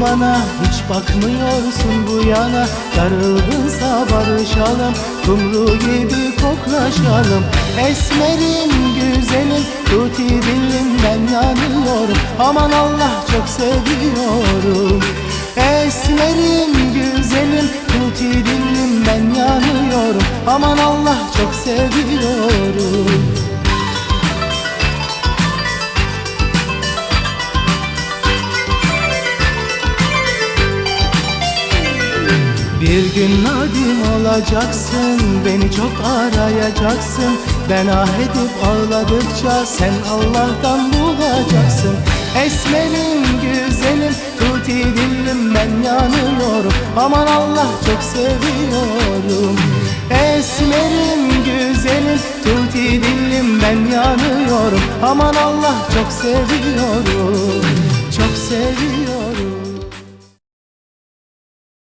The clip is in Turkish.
bana? Hiç bakmıyorsun bu yana. Darıldınsa barışalım kumru gibi koklaşalım. Esmerim güzelim tuti dilimden yanıyorum. Aman Allah çok seviyorum. Esmerim güzelim tuti dilimden yanıyorum. Aman Allah çok seviyorum Bir gün nadim olacaksın Beni çok arayacaksın. Ben ah edip ağladıkça Sen Allah'tan bulacaksın. Esmerim güzelim Tuti dilim ben yanıyorum. Aman Allah çok seviyorum. Esmerim güzelim Tuti dilim ben yanıyorum. Aman Allah çok seviyorum